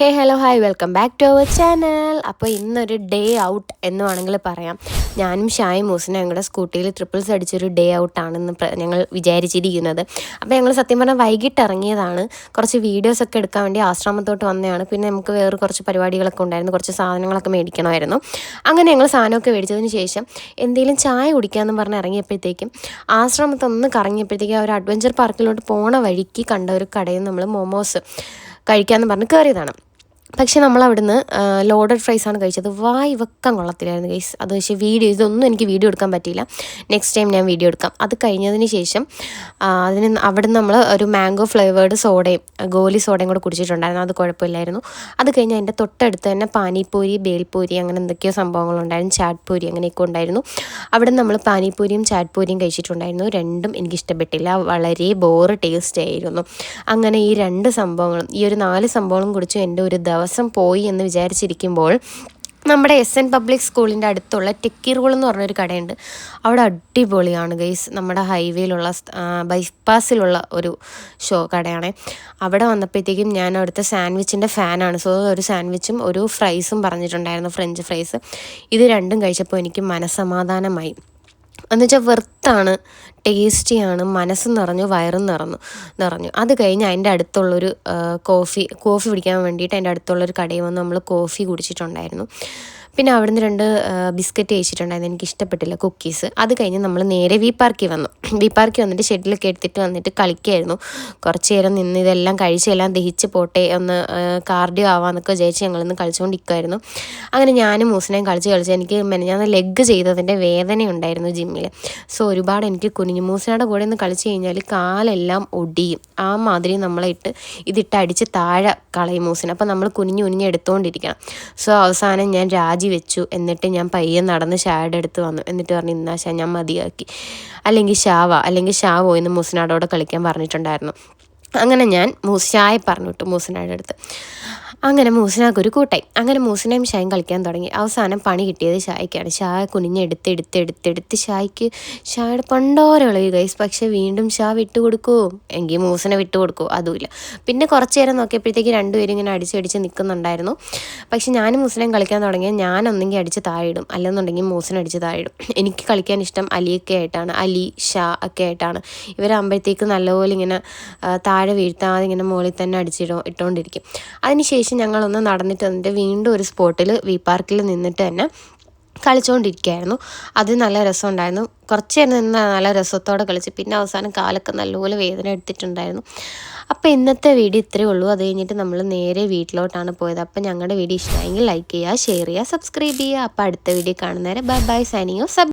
Hey hello hi welcome back to our channel അപ്പോൾ ഇന്നൊരു day out എന്ന് വേണമെങ്കിൽ പറയാം. ഞാനും ഷായും മൂസിനും ഞങ്ങളുടെ സ്കൂട്ടിയിൽ ട്രിപ്പിൾസ് അടിച്ചൊരു ഡേ ഔട്ടാണെന്ന് ഞങ്ങൾ വിചാരിച്ചിരിക്കുന്നത്. അപ്പോൾ ഞങ്ങൾ സത്യം പറഞ്ഞാൽ വൈകിട്ട് ഇറങ്ങിയതാണ്. കുറച്ച് വീഡിയോസൊക്കെ എടുക്കാൻ വേണ്ടി ആശ്രമത്തോട്ട് വന്നതാണ്. പിന്നെ നമുക്ക് വേറെ കുറച്ച് പരിപാടികളൊക്കെ ഉണ്ടായിരുന്നു. കുറച്ച് സാധനങ്ങളൊക്കെ മേടിക്കണമായിരുന്നു. അങ്ങനെ ഞങ്ങൾ സാധനമൊക്കെ മേടിച്ചതിന് ശേഷം എന്തെങ്കിലും ചായ കുടിക്കാമെന്ന് പറഞ്ഞ് ഇറങ്ങിയപ്പോഴത്തേക്കും ആശ്രമത്തൊന്ന് കറങ്ങിയപ്പോഴത്തേക്കും ഒരു അഡ്വഞ്ചർ പാർക്കിലോട്ട് പോണ വഴിക്ക് കണ്ട ഒരു കടയിൽ നമ്മൾ മോമോസ് കഴിക്കാമെന്ന് പറഞ്ഞ് കയറിയതാണ് പക്ഷെ നമ്മൾ അവിടുന്ന് ലോഡഡ് ഫ്രൈസ് ആണ് കഴിച്ചത്. വായി വെക്കാൻ കൊള്ളത്തില്ലായിരുന്നു ഗൈസ് അത് പക്ഷേ വീഡിയോ ഇതൊന്നും എനിക്ക് വീഡിയോ എടുക്കാൻ പറ്റിയില്ല. നെക്സ്റ്റ് ടൈം ഞാൻ വീഡിയോ എടുക്കാം. അത് കഴിഞ്ഞതിന് ശേഷം അതിന് അവിടുന്ന് നമ്മൾ ഒരു മാംഗോ ഫ്ലേവേർഡ് സോഡയും ഗോലി സോഡയും കൂടെ കുടിച്ചിട്ടുണ്ടായിരുന്നു. അത് കുഴപ്പമില്ലായിരുന്നു. അത് കഴിഞ്ഞ് അതിന്റെ തൊട്ടടുത്ത് തന്നെ പാനിപ്പൂരി ബേൽപൂരി അങ്ങനെ എന്തൊക്കെയോ സംഭവങ്ങളുണ്ടായിരുന്നു. ചാറ്റ് പൂരി അങ്ങനെയൊക്കെ ഉണ്ടായിരുന്നു. അവിടെ നമ്മൾ പാനിപ്പൂരിയും ചാറ്റ് പൂരിയും കഴിച്ചിട്ടുണ്ടായിരുന്നു. രണ്ടും എനിക്ക് ഇഷ്ടപ്പെട്ടില്ല. വളരെ ബോറ് ടേസ്റ്റ് ആയിരുന്നു. അങ്ങനെ ഈ രണ്ട് സംഭവങ്ങളും ഈ ഒരു നാല് സംഭവങ്ങളും കുടിച്ചു എന്റെ ഒരു പോയി എന്ന് വിചാരിച്ചിരിക്കുമ്പോൾ നമ്മുടെ എസ് എൻ പബ്ലിക് സ്കൂളിന്റെ അടുത്തുള്ള ടെക്കി റൂൾ എന്ന് പറഞ്ഞൊരു കടയുണ്ട്. അവിടെ അടിപൊളിയാണ് ഗൈസ്. നമ്മുടെ ഹൈവേയിലുള്ള ബൈപ്പാസിലുള്ള ഒരു ഷോ കടയാണ്. അവിടെ വന്നപ്പോഴത്തേക്കും ഞാൻ അവിടുത്തെ സാൻഡ്വിച്ചിന്റെ ഫാനാണ്. സോ ഒരു സാൻഡ്വിച്ചും ഒരു ഫ്രൈസും പറഞ്ഞിട്ടുണ്ടായിരുന്നു ഫ്രഞ്ച് ഫ്രൈസ്. ഇത് രണ്ടും കഴിച്ചപ്പോൾ എനിക്ക് മനസ്സമാധാനമായി. എന്നുവെച്ചാൽ വെർത്താണ് ടേസ്റ്റിയാണ് മനസ്സ് നിറഞ്ഞു വയറും നിറഞ്ഞു നിറഞ്ഞു. അത് കഴിഞ്ഞ് അതിന്റെ അടുത്തുള്ളൊരു കോഫി കോഫി പിടിക്കാൻ വേണ്ടിയിട്ട് അതിന്റെ അടുത്തുള്ളൊരു കടയിൽ വന്ന് നമ്മൾ കോഫി കുടിച്ചിട്ടുണ്ടായിരുന്നു. പിന്നെ അവിടുന്ന് രണ്ട് ബിസ്ക്കറ്റ് കഴിച്ചിട്ടുണ്ടായിരുന്നു. എനിക്ക് ഇഷ്ടപ്പെട്ടില്ല കുക്കീസ്. അത് കഴിഞ്ഞ് നമ്മൾ നേരെ വി പാർക്കിൽ വന്നു. വി പാർക്കിൽ വന്നിട്ട് ഷെഡിലൊക്കെ എടുത്തിട്ട് വന്നിട്ട് കളിക്കായിരുന്നു. കുറച്ച് നേരം നിന്ന് ഇതെല്ലാം കഴിച്ചെല്ലാം ദഹിച്ച് പോട്ടെ ഒന്ന് കാർഡിയോ ആവാന്നൊക്കെ വിചാരിച്ച് ഞങ്ങളിന്ന് കളിച്ചുകൊണ്ടിരിക്കുമായിരുന്നു അങ്ങനെ ഞാനും മൂസിനെയും കളിച്ച് കളിച്ച് എനിക്ക് ഞാൻ ലെഗ് ചെയ്തതിന്റെ വേദനയുണ്ടായിരുന്നു ജിമ്മിൽ സോ ഒരുപാട് എനിക്ക് കുനിഞ്ഞു. മൂസിനയുടെ കൂടെ ഒന്ന് കളിച്ച് കഴിഞ്ഞാൽ കാലെല്ലാം ഒടിയും. ആ മാതിരി നമ്മളെ ഇട്ട് ഇതിട്ട് അടിച്ച് താഴെ കളയും മൂസിനെ. അപ്പോൾ നമ്മൾ കുനിഞ്ഞു കുനിഞ്ഞ് എടുത്തുകൊണ്ടിരിക്കണം സോ അവസാനം ഞാൻ രാജി വെച്ചു. എന്നിട്ട് ഞാൻ പയ്യെ നടന്ന് ഷായുടെ അടുത്ത് വന്നു. എന്നിട്ട് പറഞ്ഞു ഇന്നാ ഷാ ഞാൻ മതിയാക്കി. അല്ലെങ്കിൽ ഷാവ അല്ലെങ്കിൽ ഷാവോ എന്ന് മൂസിനാടോടെ കളിക്കാൻ പറഞ്ഞിട്ടുണ്ടായിരുന്നു. അങ്ങനെ ഞാൻ മൂസ് ഷായെ പറഞ്ഞു വിട്ടു മൂസിനാടെ അടുത്ത് അങ്ങനെ മൂസിനാക്കൊരു കൂട്ടായി. അങ്ങനെ മൂസിനെയും ഷായും കളിക്കാൻ തുടങ്ങി. അവസാനം പണി കിട്ടിയത് ഷായ്ക്കാണ്. ഷായ കുനിഞ്ഞെടുത്ത് എടുത്ത് എടുത്ത് എടുത്ത് ഷായ്ക്ക് ഷായുടെ പണ്ടോരെ ഇളകി ഗൈസ് പക്ഷെ വീണ്ടും ഷാ വിട്ടുകൊടുക്കുമോ എങ്കിൽ മൂസിനെ വിട്ടുകൊടുക്കുമോ അതുമില്ല. പിന്നെ കുറച്ച് നേരം നോക്കിയപ്പോഴത്തേക്ക് രണ്ടുപേരും ഇങ്ങനെ അടിച്ചടിച്ച് നിൽക്കുന്നുണ്ടായിരുന്നു പക്ഷെ ഞാനും മൂസിനെയും കളിക്കാൻ തുടങ്ങിയാൽ ഞാൻ ഒന്നെങ്കിൽ അടിച്ച് താഴിടും അല്ലെന്നുണ്ടെങ്കിൽ മൂസിനെ അടിച്ച് താഴിടും എനിക്ക് കളിക്കാൻ ഇഷ്ടം അലിയൊക്കെ ആയിട്ടാണ്. അലി ഷാ ഒക്കെ ആയിട്ടാണ്. ഇവരാകുമ്പോഴത്തേക്ക് നല്ലപോലെ ഇങ്ങനെ താഴെ വീഴ്ത്താതെ ഇങ്ങനെ മുകളിൽ തന്നെ അടിച്ചിടോ ഇട്ടുകൊണ്ടിരിക്കും അതിനുശേഷം ശേഷം ഞങ്ങളൊന്ന് നടന്നിട്ട് വന്നിട്ട് വീണ്ടും ഒരു സ്പോട്ടിൽ വി പാർക്കിൽ നിന്നിട്ട് തന്നെ കളിച്ചുകൊണ്ടിരിക്കുകയായിരുന്നു അത് നല്ല രസമുണ്ടായിരുന്നു. കുറച്ച് നേരം നിന്ന് നല്ല രസത്തോടെ കളിച്ച് പിന്നെ അവസാനം കാലൊക്കെ നല്ലപോലെ വേദന എടുത്തിട്ടുണ്ടായിരുന്നു. അപ്പോൾ ഇന്നത്തെ വീഡിയോ ഇത്രയേ ഉള്ളൂ. അത് കഴിഞ്ഞിട്ട് നമ്മൾ നേരെ വീട്ടിലോട്ടാണ് പോയത്. അപ്പോൾ ഞങ്ങളുടെ വീഡിയോ ഇഷ്ടമായെങ്കിൽ ലൈക്ക് ചെയ്യുക ഷെയർ ചെയ്യുക സബ്സ്ക്രൈബ് ചെയ്യുക. അപ്പോൾ അടുത്ത video കാണുന്നേരം bye bye signing off sub